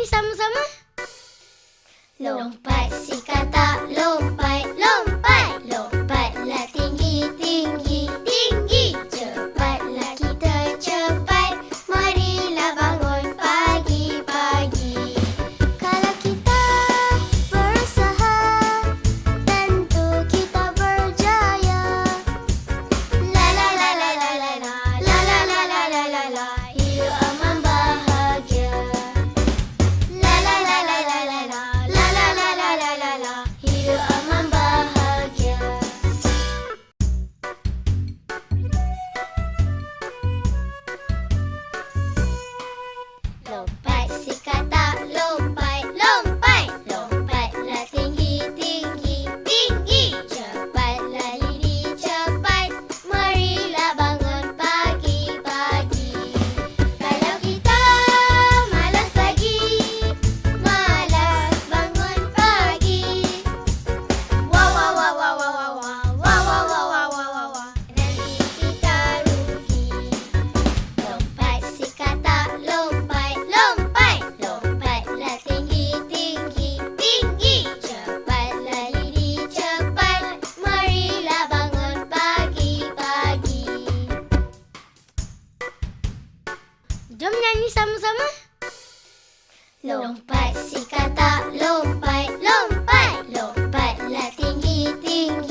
Nyanyi sama-sama. Lompat si kata lompat lompat. nyanyi sama-sama? Lompat si kata lompat lompat lompatlah tinggi tinggi.